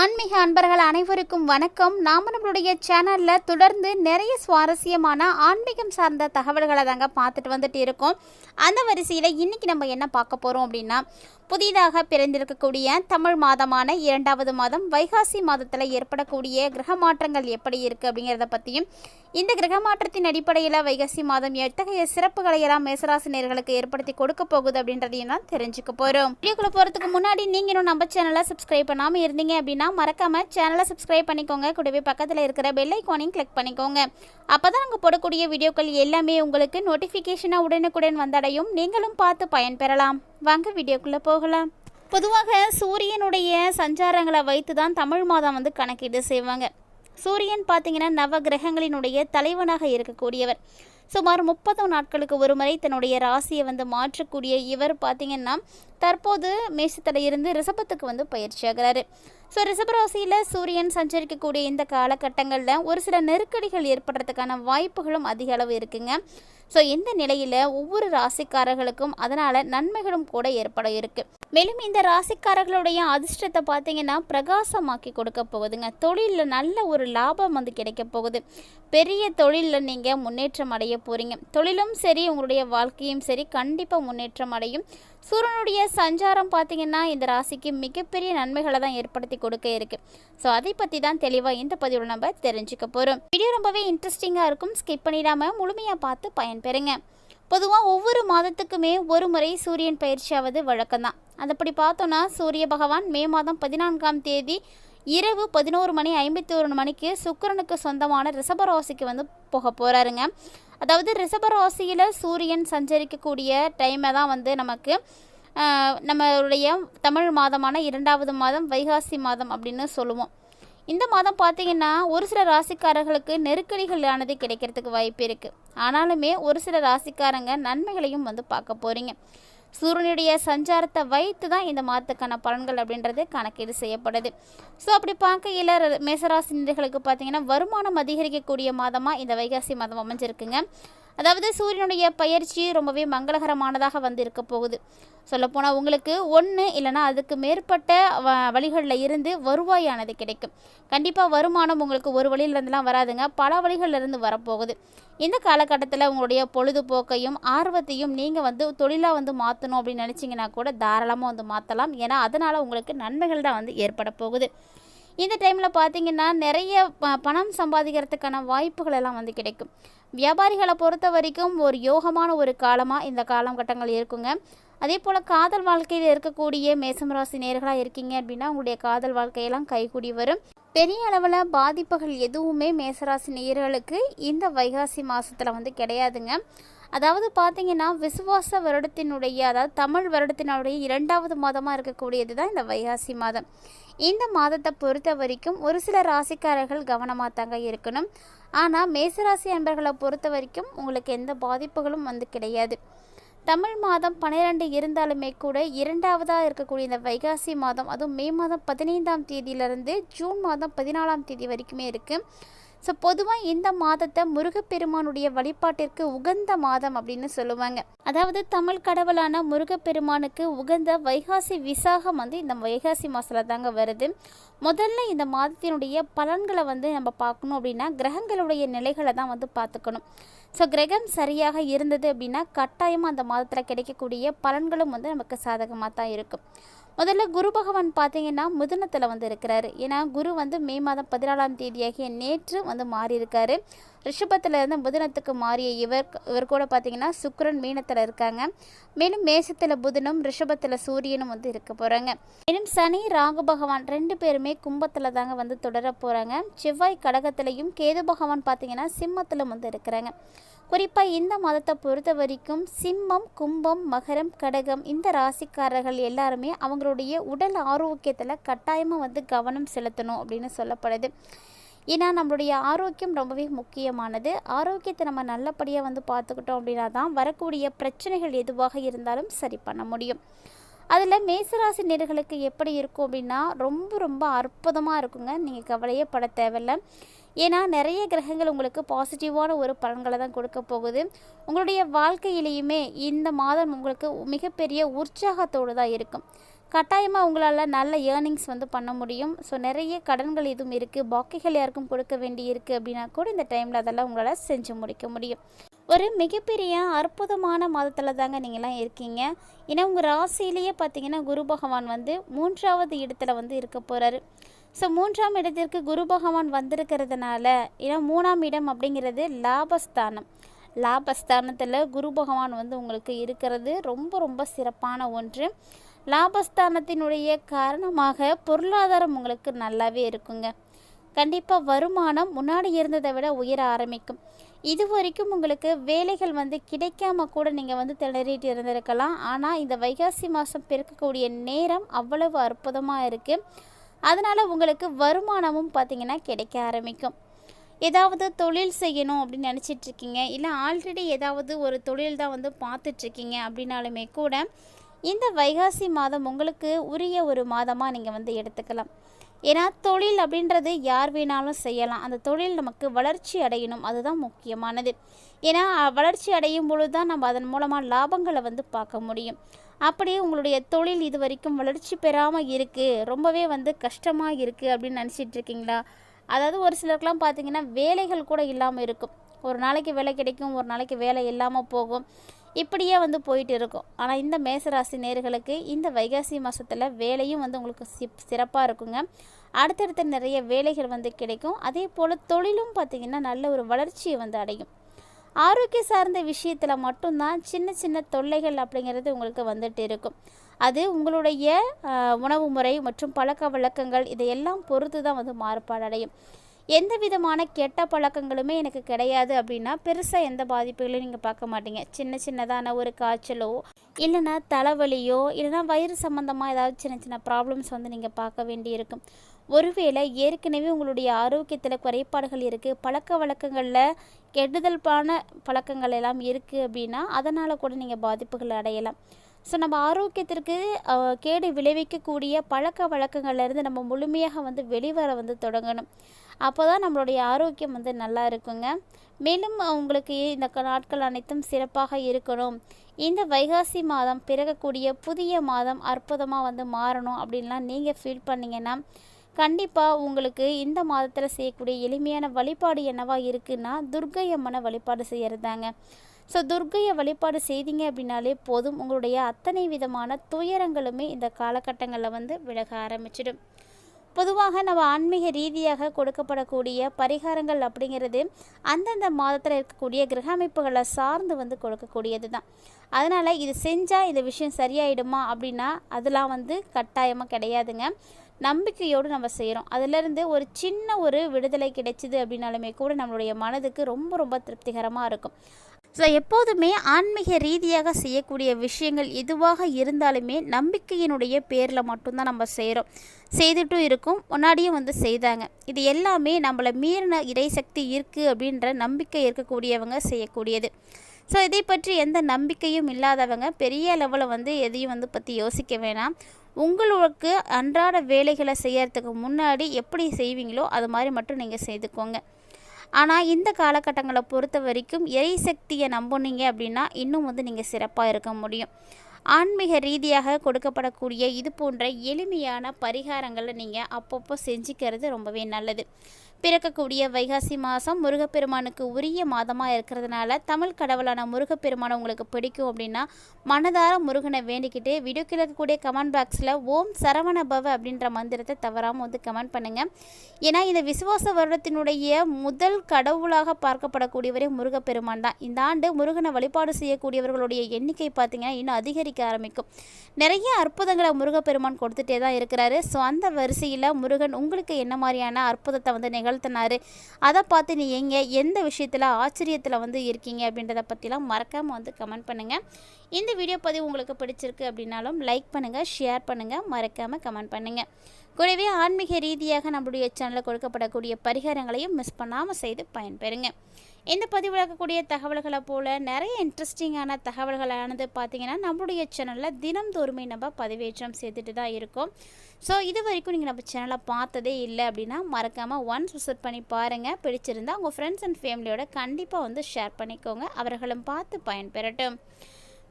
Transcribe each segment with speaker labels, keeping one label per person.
Speaker 1: ஆன்மீக அன்பர்கள் அனைவருக்கும் வணக்கம். நாம நம்மளுடைய சேனல்ல தொடர்ந்து நிறைய சுவாரஸ்யமான ஆன்மீகம் சார்ந்த தகவல்களை தாங்க பார்த்துட்டு வந்துட்டு இருக்கோம். அந்த வரிசையில் இன்னைக்கு நம்ம என்ன பார்க்க போகிறோம் அப்படின்னா புதிதாக பிறந்திருக்கக்கூடிய தமிழ் மாதமான இரண்டாவது மாதம் வைகாசி மாதத்தில் ஏற்படக்கூடிய கிரக மாற்றங்கள் எப்படி இருக்குது அப்படிங்கிறத பற்றியும் இந்த கிரக மாற்றத்தின் அடிப்படையில் வைகாசி மாதம் எத்தகைய சிறப்புகளை எல்லாம் மேசராசினியர்களுக்கு ஏற்படுத்தி கொடுக்க போகுது அப்படின்றதையும் தான் தெரிஞ்சுக்க போகிறோம் வீடியோக்குள்ளே போகிறதுக்கு முன்னாடி நீங்கள் இன்னும் நம்ம சேனலை சப்ஸ்கிரைப் பண்ணாமல் இருந்தீங்க அப்படின்னா மறக்காமல் சேனலை சப்ஸ்கிரைப் பண்ணிக்கோங்க. கூடவே பக்கத்தில் இருக்கிற பெல் ஐக்கானையும் கிளிக் பண்ணிக்கோங்க. அப்போ தான் நாங்கள் போடக்கூடிய வீடியோக்கள் எல்லாமே உங்களுக்கு நோட்டிஃபிகேஷனாக உடனுக்குடன் வந்தடையும். நீங்களும் பார்த்து பயன்பெறலாம். வாங்க வீடியோக்குள்ளே போகலாம். பொதுவாக சூரியனுடைய சஞ்சாரங்களை வைத்து தான் தமிழ் மாதம் வந்து கணக்கீடு செய்வாங்க. சூரியன் பார்த்தீங்கன்னா நவ கிரகங்களினுடைய தலைவனாக இருக்கக்கூடியவர். சுமார் முப்பது நாட்களுக்கு ஒரு முறை தன்னுடைய ராசியை வந்து மாற்றக்கூடிய இவர் பார்த்தீங்கன்னா தற்போது மேஷத்தில் இருந்து ரிஷபத்துக்கு வந்து பயிற்சியாகிறாரு ஸோ ரிஷபராசியில் சூரியன் சஞ்சரிக்கக்கூடிய இந்த காலகட்டங்களில் ஒரு சில நெருக்கடிகள் ஏற்படுறதுக்கான வாய்ப்புகளும் அதிக அளவு இருக்குங்க. ஸோ இந்த நிலையில் ஒவ்வொரு ராசிக்காரர்களுக்கும் அதனால் நன்மைகளும் கூட ஏற்பட இருக்குது மேலும் இந்த ராசிக்காரர்களுடைய அதிர்ஷ்டத்தை பார்த்தீங்கன்னா பிரகாசமாக்கி கொடுக்க போகுதுங்க. தொழிலில் நல்ல ஒரு லாபம் வந்து கிடைக்க போகுது. பெரிய தொழிலில் நீங்கள் முன்னேற்றம் அடைய போகிறீங்க தொழிலும் சரி உங்களுடைய வாழ்க்கையும் சரி கண்டிப்பாக முன்னேற்றம் அடையும். சூரியனுடைய சஞ்சாரம் பார்த்தீங்கன்னா இந்த ராசிக்கு மிகப்பெரிய நன்மைகளை தான் ஏற்படுத்தி கொடுக்க இருக்கு. ஸோ அதை பற்றி தான் தெளிவாக இந்த பதிவில் நம்ம தெரிஞ்சுக்க போகிறோம் வீடியோ ரொம்பவே இன்ட்ரெஸ்டிங்காக இருக்கும். ஸ்கிப் பண்ணிடாமல் முழுமையாக பார்த்து பயன்பெறுங்க. பொதுவாக ஒவ்வொரு மாதத்துக்குமே ஒரு முறை சூரியன் பயிற்சியாவது வழக்கம்தான். அதப்படி பார்த்தோன்னா சூரிய பகவான் மே மாதம் பதினான்காம் தேதி இரவு பதினோரு மணி ஐம்பத்தி ஒரு மணிக்கு சுக்கிரனுக்கு சொந்தமான ரிஷபராசிக்கு வந்து போக போகிறாருங்க அதாவது ரிஷபராசியில் சூரியன் சஞ்சரிக்கக்கூடிய டைமை தான் வந்து நமக்கு நம்மளுடைய தமிழ் மாதமான இரண்டாவது மாதம் வைகாசி மாதம் அப்படின்னு சொல்லுவோம். இந்த மாதம் பார்த்திங்கன்னா ஒரு சில ராசிக்காரர்களுக்கு நெருக்கடிகளானது கிடைக்கிறதுக்கு வாய்ப்பு இருக்குது ஆனாலுமே ஒரு சில ராசிக்காரங்க நன்மைகளையும் வந்து பார்க்க போகிறீங்க சூரியனுடைய சஞ்சாரத்தை வைத்து தான் இந்த மாதத்துக்கான பலன்கள் அப்படின்றது கணக்கீடு செய்யப்படுது. ஸோ அப்படி பார்க்கையில் மேசராசினியர்களுக்கு பார்த்தீங்கன்னா வருமானம் அதிகரிக்கக்கூடிய மாதமாக இந்த வைகாசி மாதம் அமைஞ்சிருக்குங்க. அதாவது சூரியனுடைய பயிற்சி ரொம்பவே மங்களகரமானதாக வந்து இருக்க போகுது. சொல்லப்போனால் உங்களுக்கு ஒன்று இல்லைன்னா அதுக்கு மேற்பட்ட வ வழிகளில் இருந்து வருவாயானது கிடைக்கும். கண்டிப்பாக வருமானம் உங்களுக்கு ஒரு வழியிலேருந்துலாம் வராதுங்க. பல வழிகளிலிருந்து வரப்போகுது. இந்த காலகட்டத்தில் உங்களுடைய பொழுதுபோக்கையும் ஆர்வத்தையும் நீங்கள் வந்து தொழிலாக வந்து மாற்றணும் அப்படின்னு நினச்சிங்கன்னா கூட தாராளமாக வந்து மாற்றலாம் ஏன்னா அதனால் உங்களுக்கு நன்மைகள் தான் வந்து ஏற்பட போகுது. இந்த டைமில் பார்த்தீங்கன்னா நிறைய பணம் சம்பாதிக்கிறதுக்கான வாய்ப்புகள் எல்லாம் வந்து கிடைக்கும். வியாபாரிகளை பொறுத்த வரைக்கும் ஒரு யோகமான ஒரு காலமாக இந்த காலகட்டங்கள் இருக்குங்க. அதே போல் காதல் வாழ்க்கையில் இருக்கக்கூடிய மேசம் ராசி நேர்களாக இருக்கீங்க அப்படின்னா உங்களுடைய காதல் வாழ்க்கையெல்லாம் கைகூடி வரும். பெரிய அளவில் பாதிப்புகள் எதுவுமே மேசராசி நேயர்களுக்கு இந்த வைகாசி மாதத்தில் வந்து கிடையாதுங்க. அதாவது பார்த்தீங்கன்னா விசுவாச வருடத்தினுடைய அதாவது தமிழ் வருடத்தினுடைய இரண்டாவது மாதமாக இருக்கக்கூடியது தான் இந்த வைகாசி மாதம். இந்த மாதத்தை பொறுத்த வரைக்கும் ஒரு சில ராசிக்காரர்கள் கவனமாக தாங்க இருக்கணும். ஆனால் மேசராசி அன்பர்களை பொறுத்த வரைக்கும் உங்களுக்கு எந்த பாதிப்புகளும் வந்து கிடையாது. தமிழ் மாதம் பன்னிரெண்டு இருந்தாலுமே கூட இரண்டாவதாக இருக்கக்கூடிய இந்த வைகாசி மாதம் அதுவும் மே மாதம் பதினைந்தாம் தேதியிலிருந்து ஜூன் மாதம் பதினாலாம் தேதி வரைக்குமே இருக்குது ஸோ பொதுவாக இந்த மாதத்தை முருகப்பெருமானுடைய வழிபாட்டிற்கு உகந்த மாதம் அப்படின்னு சொல்லுவாங்க. அதாவது தமிழ் கடவுளான முருகப்பெருமானுக்கு உகந்த வைகாசி விசாகம் வந்து இந்த வைகாசி மாதத்தில் தாங்க வருது. முதல்ல இந்த மாதத்தினுடைய பலன்களை வந்து நம்ம பார்க்கணும் அப்படின்னா கிரகங்களுடைய நிலைகளை தான் வந்து பார்த்துக்கணும். ஸோ கிரகம் சரியாக இருந்தது அப்படின்னா கட்டாயமாக அந்த மாதத்தில் கிடைக்கக்கூடிய பலன்களும் வந்து நமக்கு சாதகமாக தான் இருக்கும். முதல்ல குரு பகவான் பார்த்தீங்கன்னா மிதுனத்தில் வந்து இருக்கிறாரு. ஏன்னா குரு வந்து மே மாதம் பதினாலாம் தேதியாகிய நேற்று வந்து மாறியிருக்காரு. ரிஷபத்தில் இருந்து புதனத்துக்கு மாறிய இவர் இவர் கூட பார்த்தீங்கன்னா சுக்கரன் மீனத்தில் இருக்காங்க. மேலும் மேசத்தில் புதனும் ரிஷபத்தில் சூரியனும் வந்து இருக்க போகிறாங்க மேலும் சனி ராகு பகவான் ரெண்டு பேருமே கும்பத்தில் தாங்க வந்து தொடர போகிறாங்க செவ்வாய் கடகத்திலையும் கேது பகவான் பார்த்தீங்கன்னா சிம்மத்திலும் வந்து இருக்கிறாங்க. குறிப்பாக இந்த மதத்தை பொறுத்த வரைக்கும் சிம்மம் கும்பம் மகரம் கடகம் இந்த ராசிக்காரர்கள் எல்லாருமே அவங்களுடைய உடல் ஆரோக்கியத்தில் கட்டாயமாக வந்து கவனம் செலுத்தணும் அப்படின்னு சொல்லப்படுது. ஏன்னா நம்மளுடைய ஆரோக்கியம் ரொம்பவே முக்கியமானது. ஆரோக்கியத்தை நம்ம நல்லபடியாக வந்து பார்த்துக்கிட்டோம் அப்படின்னா தான் வரக்கூடிய பிரச்சனைகள் எதுவாக இருந்தாலும் சரி பண்ண முடியும். அதில் மேசராசி நேர்களுக்கு எப்படி இருக்கும் அப்படின்னா ரொம்ப ரொம்ப அற்புதமாக இருக்குங்க. நீங்கள் கவலையே பட தேவையில்ல. ஏன்னா நிறைய கிரகங்கள் உங்களுக்கு பாசிட்டிவான ஒரு பலன்களை தான் கொடுக்க போகுது. உங்களுடைய வாழ்க்கையிலையுமே இந்த மாதம் உங்களுக்கு மிகப்பெரிய உற்சாகத்தோடு தான் இருக்கும். கட்டாயமாக உங்களால் நல்ல ஏர்னிங்ஸ் வந்து பண்ண முடியும். ஸோ நிறைய கடன்கள் எதுவும் இருக்குது பாக்கிகள் யாருக்கும் கொடுக்க வேண்டி இருக்குது அப்படின்னா கூட இந்த டைமில் அதெல்லாம் உங்களால் செஞ்சு முடிக்க முடியும். ஒரு மிகப்பெரிய அற்புதமான மாதத்தில் தாங்க நீங்களாம் இருக்கீங்க. ஏன்னா உங்கள் ராசியிலேயே பார்த்தீங்கன்னா குரு பகவான் வந்து மூன்றாவது இடத்துல வந்து இருக்க போகிறாரு ஸோ மூன்றாம் இடத்திற்கு குரு பகவான் வந்திருக்கிறதுனால ஏன்னா மூணாம் இடம் அப்படிங்கிறது லாபஸ்தானம். லாபஸ்தானத்தில் குரு பகவான் வந்து உங்களுக்கு இருக்கிறது ரொம்ப ரொம்ப சிறப்பான ஒன்று. லாபஸ்தானத்தினுடைய காரணமாக பொருளாதாரம் உங்களுக்கு நல்லாவே இருக்குங்க. கண்டிப்பாக வருமானம் முன்னாடி இருந்ததை விட உயர ஆரம்பிக்கும். இது வரைக்கும் உங்களுக்கு வேலைகள் வந்து கிடைக்காம கூட நீங்கள் வந்து திணறிட்டு இருந்திருக்கலாம். ஆனால் இந்த வைகாசி மாதம் பிறக்கக்கூடிய நேரம் அவ்வளவு அற்புதமாக இருக்குது அதனால் உங்களுக்கு வருமானமும் பார்த்திங்கன்னா கிடைக்க ஆரம்பிக்கும். ஏதாவது தொழில் செய்யணும் அப்படின்னு நினச்சிட்ருக்கீங்க இல்லை ஆல்ரெடி ஏதாவது ஒரு தொழில் தான் வந்து பார்த்துட்ருக்கீங்க அப்படின்னாலுமே கூட இந்த வைகாசி மாதம் உங்களுக்கு உரிய ஒரு மாதமாக நீங்கள் வந்து எடுத்துக்கலாம். ஏன்னா தொழில் அப்படின்றது யார் வேணாலும் செய்யலாம். அந்த தொழில் நமக்கு வளர்ச்சி அடையணும். அதுதான் முக்கியமானது. ஏன்னா வளர்ச்சி அடையும் பொழுது தான் நம்ம அதன் மூலமாக லாபங்களை வந்து பார்க்க முடியும். அப்படியே உங்களுடைய தொழில் இது வரைக்கும் வளர்ச்சி பெறாமல் இருக்குது ரொம்பவே வந்து கஷ்டமாக இருக்குது அப்படின்னு நினச்சிட்டு இருக்கீங்களா? அதாவது ஒரு சிலருக்குலாம் பார்த்தீங்கன்னா வேலைகள் கூட இல்லாமல் இருக்கும். ஒரு நாளைக்கு வேலை கிடைக்கும் ஒரு நாளைக்கு வேலை இல்லாமல் போகும். இப்படியே வந்து போயிட்டு இருக்கும். ஆனால் இந்த மேசராசி நேர்களுக்கு இந்த வைகாசி மாதத்தில் வேலையும் வந்து உங்களுக்கு சிப் சிறப்பாக இருக்குங்க. அடுத்தடுத்த நிறைய வேலைகள் வந்து கிடைக்கும். அதே போல் தொழிலும் பார்த்திங்கன்னா நல்ல ஒரு வளர்ச்சியை வந்து அடையும். ஆரோக்கிய சார்ந்த விஷயத்தில் மட்டும்தான் சின்ன சின்ன தொல்லைகள் அப்படிங்கிறது உங்களுக்கு வந்துட்டு இருக்கும். அது உங்களுடைய உணவு முறை மற்றும் பழக்க வழக்கங்கள் இதையெல்லாம் பொறுத்து தான் வந்து மாறுபாடு அடையும். எந்த விதமான கெட்ட பழக்கங்களுமே எனக்கு கிடையாது அப்படின்னா பெருசாக எந்த பாதிப்புகளையும் நீங்கள் பார்க்க மாட்டீங்க. சின்ன சின்னதான ஒரு காய்ச்சலோ இல்லைன்னா தலைவலியோ இல்லைனா வயிறு சம்மந்தமாக ஏதாவது சின்ன சின்ன ப்ராப்ளம்ஸ் வந்து நீங்கள் பார்க்க வேண்டியிருக்கும். ஒருவேளை ஏற்கனவே உங்களுடைய ஆரோக்கியத்தில் குறைபாடுகள் இருக்குது பழக்க வழக்கங்களில் கெடுதல்பான பழக்கங்கள் எல்லாம் இருக்குது அப்படின்னா அதனால் கூட நீங்கள் பாதிப்புகள் அடையலாம். ஸோ நம்ம ஆரோக்கியத்திற்கு கேடு விளைவிக்கக்கூடிய பழக்க வழக்கங்கள்லேருந்து நம்ம முழுமையாக வந்து வெளிவர வந்து தொடங்கணும். அப்போ தான் நம்மளுடைய ஆரோக்கியம் வந்து நல்லா இருக்குங்க. மேலும் உங்களுக்கு இந்த நாட்கள் அனைத்தும் சிறப்பாக இருக்கணும். இந்த வைகாசி மாதம் பிறக்கக்கூடிய புதிய மாதம் அற்புதமாக வந்து மாறணும் அப்படின்லாம் நீங்கள் ஃபீல் பண்ணிங்கன்னா கண்டிப்பாக உங்களுக்கு இந்த மாதத்தில் செய்யக்கூடிய எளிமையான வழிபாடு என்னவாக இருக்குன்னா துர்கை அம்மனை வழிபாடு செய்கிறதாங்க ஸோ துர்கையை வழிபாடு செய்தீங்க அப்படின்னாலே போதும். உங்களுடைய அத்தனை விதமான துயரங்களுமே இந்த காலகட்டங்களில் வந்து விலக ஆரம்பிச்சிடும். பொதுவாக நம்ம ஆன்மீக ரீதியாக கொடுக்கப்படக்கூடிய பரிகாரங்கள் அப்படிங்கிறது அந்தந்த மாதத்தில் இருக்கக்கூடிய கிரக அமைப்புகளை சார்ந்து வந்து கொடுக்கக்கூடியது தான் அதனால் இது செஞ்சால் இந்த விஷயம் சரியாயிடுமா அப்படின்னா அதெல்லாம் வந்து கட்டாயமாக கிடையாதுங்க. நம்பிக்கையோடு நம்ம செய்கிறோம் அதிலிருந்து ஒரு சின்ன ஒரு விடுதலை கிடைச்சிது அப்படின்னாலுமே கூட நம்மளுடைய மனதுக்கு ரொம்ப ரொம்ப திருப்திகரமாக இருக்கும். ஸோ எப்போதுமே ஆன்மீக ரீதியாக செய்யக்கூடிய விஷயங்கள் எதுவாக இருந்தாலுமே நம்பிக்கையினுடைய பேரில் மட்டும்தான் நம்ம செய்கிறோம் செய்துட்டும் இருக்கும் முன்னாடியும் வந்து செய்தாங்க. இது எல்லாமே நம்மளை மீறின இறைசக்தி இருக்குது அப்படின்ற நம்பிக்கை இருக்கக்கூடியவங்க செய்யக்கூடியது. ஸோ இதை பற்றி எந்த நம்பிக்கையும் இல்லாதவங்க பெரிய லெவலில் வந்து எதையும் வந்து பற்றி யோசிக்க வேணாம். உங்களுக்கு அன்றாட வேலைகளை செய்யறதுக்கு முன்னாடி எப்படி செய்வீங்களோ அது மாதிரி மட்டும் நீங்கள் செய்துக்கோங்க. ஆனால் இந்த காலகட்டங்களை பொறுத்த வரைக்கும் எரிசக்தியை நம்புனீங்க அப்படின்னா இன்னும் வந்து நீங்கள் சிறப்பாக இருக்க முடியும். ஆன்மீக ரீதியாக கொடுக்கப்படக்கூடிய இது போன்ற எளிமையான பரிகாரங்களை நீங்கள் அப்பப்போ செஞ்சுக்கிறது ரொம்பவே நல்லது. பிறக்கக்கூடிய வைகாசி மாதம் முருகப்பெருமானுக்கு உரிய மாதமாக இருக்கிறதுனால தமிழ் கடவுளான முருகப்பெருமானை உங்களுக்கு பிடிக்கும் அப்படின்னா மனதார முருகனை வேண்டிக்கிட்டு வீடியோ கிழக்கக்கூடிய கமெண்ட் பாக்ஸில் ஓம் சரவண பவ அப்படின்ற மந்திரத்தை தவறாமல் வந்து கமெண்ட் பண்ணுங்கள் ஏன்னா இந்த விசுவாச வருடத்தினுடைய முதல் கடவுளாக பார்க்கப்படக்கூடியவரே முருகப்பெருமான் தான். இந்த ஆண்டு முருகனை வழிபாடு செய்யக்கூடியவர்களுடைய எண்ணிக்கை பார்த்திங்கன்னா இன்னும் அதிகரிக்க ஆரம்பிக்கும். நிறைய அற்புதங்களை முருகப்பெருமான் கொடுத்துட்டே தான் இருக்கிறாரு. ஸோ அந்த வரிசையில் முருகன் உங்களுக்கு என்ன மாதிரியான அற்புதத்தை வந்து நிகழ் நிகழ்த்தினாரு. அதை பார்த்து நீ எந்த விஷயத்தில் ஆச்சரியத்தில் வந்து இருக்கீங்க அப்படின்றத பற்றிலாம் மறக்காமல் வந்து கமெண்ட் பண்ணுங்கள் இந்த வீடியோ பதிவு உங்களுக்கு பிடிச்சிருக்கு அப்படின்னாலும் லைக் பண்ணுங்கள் ஷேர் பண்ணுங்கள் மறக்காமல் கமெண்ட் பண்ணுங்கள் கூடவே ஆன்மீக ரீதியாக நம்மளுடைய சேனலில் கொடுக்கப்படக்கூடிய பரிகாரங்களையும் மிஸ் பண்ணாமல் செய்து பயன்பெறுங்க. இந்த பதிவு இருக்கக்கூடிய தகவல்களை போல் நிறைய இன்ட்ரெஸ்டிங்கான தகவல்களானது பார்த்திங்கன்னா நம்மளுடைய சேனலில் தினம்தோறுமே நம்ம பதிவேற்றம் செய்துட்டு தான் இருக்கோம். ஸோ இது வரைக்கும் நீங்கள் நம்ம சேனலை பார்த்ததே இல்லை அப்படின்னா மறக்காமல் ஒன்ஸ் விசிட் பண்ணி பாருங்கள் பிடிச்சிருந்தால் உங்கள் ஃப்ரெண்ட்ஸ் அண்ட் ஃபேமிலியோட கண்டிப்பாக வந்து ஷேர் பண்ணிக்கோங்க. அவர்களும் பார்த்து பயன்பெறட்டும்.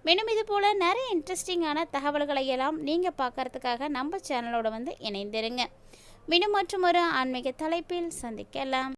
Speaker 1: மேலும் இது போல் நிறைய இன்ட்ரெஸ்டிங்கான தகவல்களை எல்லாம் நீங்கள் பார்க்கறதுக்காக நம்ம சேனலோட வந்து இணைந்திருங்க. மீண்டும் மற்றும் ஒரு ஆன்மீக தலைப்பில் சந்திக்கலாம்.